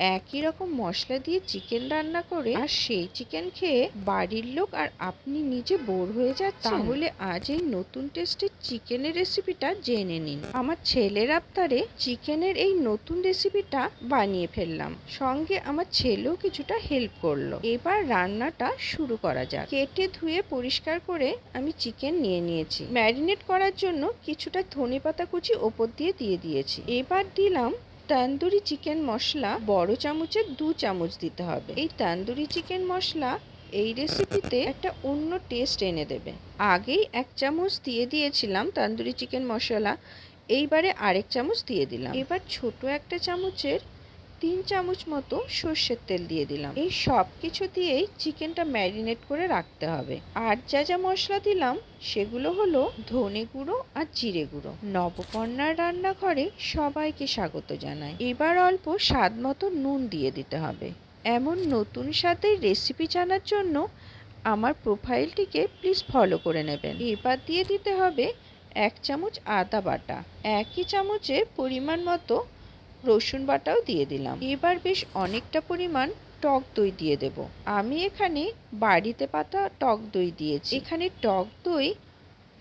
একই রকম মশলা দিয়ে চিকেন রান্না করে আর সেই চিকেন খেয়ে বাড়ির লোক আর আপনি নিজে বোর হয়ে যাচ্ছেন? তাহলে আজ এই নতুন টেস্টের চিকেনের রেসিপিটা জেনে নিন। আমার ছেলের আবদারে চিকেনের এই নতুন রেসিপিটা বানিয়ে ফেললাম। সঙ্গে আমার ছেলেও কিছুটা হেল্প করল। এবার রান্নাটা শুরু করা যাক। কেটে ধুয়ে পরিষ্কার করে আমি চিকেন নিয়ে নিয়েছি। ম্যারিনেট করার জন্য কিছুটা ধনে পাতা কুচি ওপর দিয়ে দিয়ে দিয়েছি। এবার দিলাম তান্দুরি চিকেন মশলা বড় চামচের দু চামচ দিতে হবে। এই তান্দুরি চিকেন মশলা এই রেসিপিতে একটা অন্য টেস্ট এনে দেবে। আগেই এক চামচ দিয়ে দিয়েছিলাম তান্দুরি চিকেন মশলা, এইবারে আরেক চামচ দিয়ে দিলাম। এবার ছোট একটা চামচের তিন চামচ মতো সর্ষের তেল দিয়ে দিলাম। এই সব কিছু দিয়েই চিকেনটা ম্যারিনেট করে রাখতে হবে। আর যা যা মশলা দিলাম, সেগুলো হলো ধনে গুঁড়ো আর জিরে গুঁড়ো। নবকন্যার রান্নাঘরে সবাইকে স্বাগত জানাই। এবার অল্প স্বাদ মতো নুন দিয়ে দিতে হবে। এমন নতুন স্বাদের রেসিপি জানার জন্য আমার প্রোফাইলটিকে প্লিজ ফলো করে নেবেন। এবার দিয়ে দিতে হবে এক চামচ আদা বাটা। একই চামচে পরিমাণ মতো রসুন বাটাও দিয়ে দিলাম। এবার বেশ অনেকটা পরিমাণ টক দই দিয়ে দেব। আমি এখানে বাড়িতে পাতা টক দই দিয়েছি। এখানে টক দই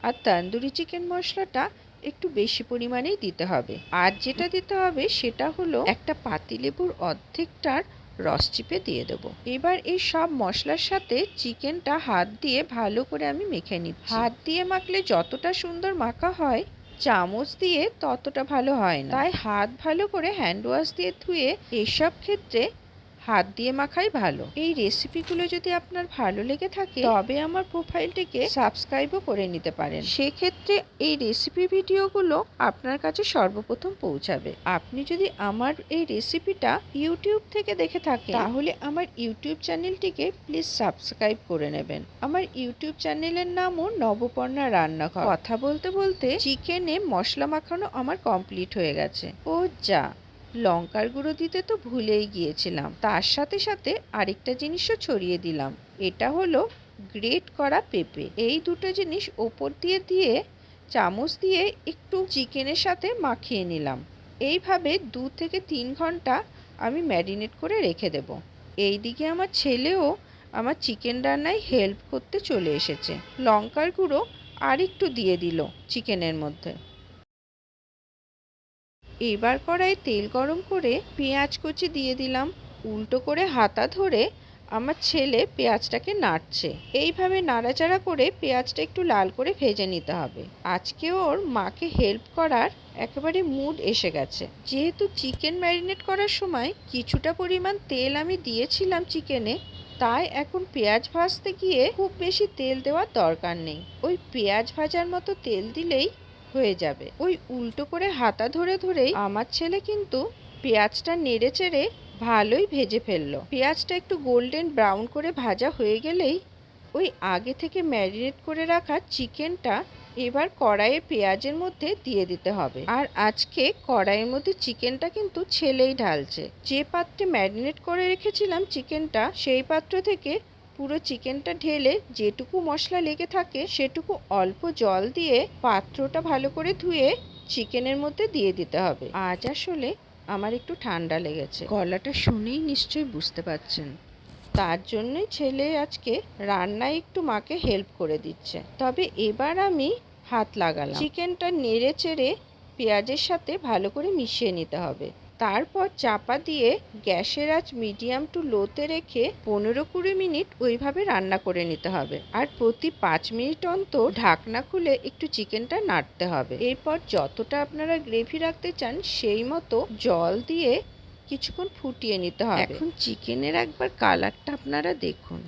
আর তান্দুরি চিকেন মশলাটা একটু বেশি পরিমাণেই দিতে হবে। আর যেটা দিতে হবে সেটা হলো একটা পাতিলেবুর অর্ধেকটার রস চিপে দিয়ে দেবো। এবার এই সব মশলার সাথে চিকেনটা হাত দিয়ে ভালো করে আমি মেখে নিচ্ছি। হাত দিয়ে মাখলে যতটা সুন্দর মাখা হয় চামচ দিয়ে ততটা ভালো হয় না। তাই হাত ভালো করে হ্যান্ড ওয়াশ দিয়ে ধুয়ে এসব ক্ষেত্রে হাত দিয়ে মাখাই ভালো। এই রেসিপিগুলো যদি আপনার ভালো লেগে থাকে, তবে আমার প্রোফাইলটিকে সাবস্ক্রাইবও করে নিতে পারেন। সেক্ষেত্রে এই রেসিপি ভিডিওগুলো আপনার কাছে সর্বপ্রথম পৌঁছাবে। আপনি যদি আমার এই রেসিপিটা ইউটিউব থেকে দেখে থাকেন, তাহলে আমার ইউটিউব চ্যানেলটিকে প্লিজ সাবস্ক্রাইব করে নেবেন। আমার ইউটিউব চ্যানেলের নামও নবপর্ণা রান্নাঘর। কথা বলতে বলতে চিকেনে মশলা মাখানো আমার কমপ্লিট হয়ে গেছে। ও যা! লঙ্কার গুঁড়ো দিতে তো ভুলেই গিয়েছিলাম। তার সাথে সাথে আরেকটা জিনিসও ছড়িয়ে দিলাম। এটা হলো গ্রেট করা পেঁপে। এই দুটো জিনিস ওপর দিয়ে দিয়ে, চামচ দিয়ে একটু চিকেনের সাথে মাখিয়ে নিলাম। এইভাবে দু থেকে তিন ঘণ্টা আমি ম্যারিনেট করে রেখে দেব। এই দিকে আমার ছেলেও আমার চিকেন রান্নায় হেল্প করতে চলে এসেছে। লঙ্কার গুঁড়ো আর একটু দিয়ে দিল চিকেনের মধ্যে। এবার কড়াই তেল গরম করে পেঁয়াজ কুচি দিয়ে দিলাম। উল্টো করে হাতা ধরে আমার ছেলে পেঁয়াজটাকে নাড়ছে। এইভাবে নাড়াচাড়া করে পেঁয়াজটা একটু লাল করে ভেজে নিতে হবে। আজকে ওর মাকে হেল্প করার একেবারে মুড এসে গেছে। যেহেতু চিকেন ম্যারিনেট করার সময় কিছুটা পরিমাণ তেল আমি দিয়েছিলাম চিকেনে তাই এখন পেঁয়াজ ভাজতে গিয়ে খুব বেশি তেল দেওয়ার দরকার নেই। ওই পেঁয়াজ ভাজার মতো তেল দিলেই হয়ে যাবে। ওই উল্টো করে হাতা ধরে ধরেই আমার ছেলে কিন্তু পেঁয়াজটা নেড়ে চেড়ে ভালোই ভেজে ফেলল। পেঁয়াজটা একটু গোল্ডেন ব্রাউন করে ভাজা হয়ে গেলেই ওই আগে থেকে ম্যারিনেট করে রাখা চিকেনটা এবার কড়াইয়ে পেঁয়াজের মধ্যে দিয়ে দিতে হবে। আর আজকে কড়াইয়ের মধ্যে চিকেনটা কিন্তু ছেলেই ঢালছে। যে পাত্রে ম্যারিনেট করে রেখেছিলাম চিকেনটা, সেই পাত্র থেকে পুরো চিকেনটা ঢেলে যেটুকু মশলা লেগে থাকে সেটুকু অল্প জল দিয়ে পাত্রটা ভালো করে ধুয়ে চিকেনের মধ্যে দিয়ে দিতে হবে। আজ আসলে আমার একটু ঠান্ডা লেগেছে। গলাটা শুনেই নিশ্চয়ই বুঝতে পারছেন। তার জন্যই ছেলে আজকে রান্নায় একটু মাকে হেল্প করে দিচ্ছে। তবে এবার আমি হাত লাগালাম। চিকেনটা নেড়ে চেড়ে পেঁয়াজের সাথে ভালো করে মিশিয়ে নিতে হবে। তারপর চাপা দিয়ে গ্যাসের আঁচ মিডিয়াম টু লোতে রেখে পনেরো কুড়ি মিনিট ওইভাবে রান্না করে নিতে হবে। আর প্রতি পাঁচ মিনিট অন্তর ঢাকনা খুলে একটু চিকেনটা নাড়তে হবে। এরপর যতটা আপনারা গ্রেভি রাখতে চান, সেই মতো জল দিয়ে কিছুক্ষণ ফুটিয়ে নিতে হবে। এখন চিকেনের একবার কালারটা আপনারা দেখুন।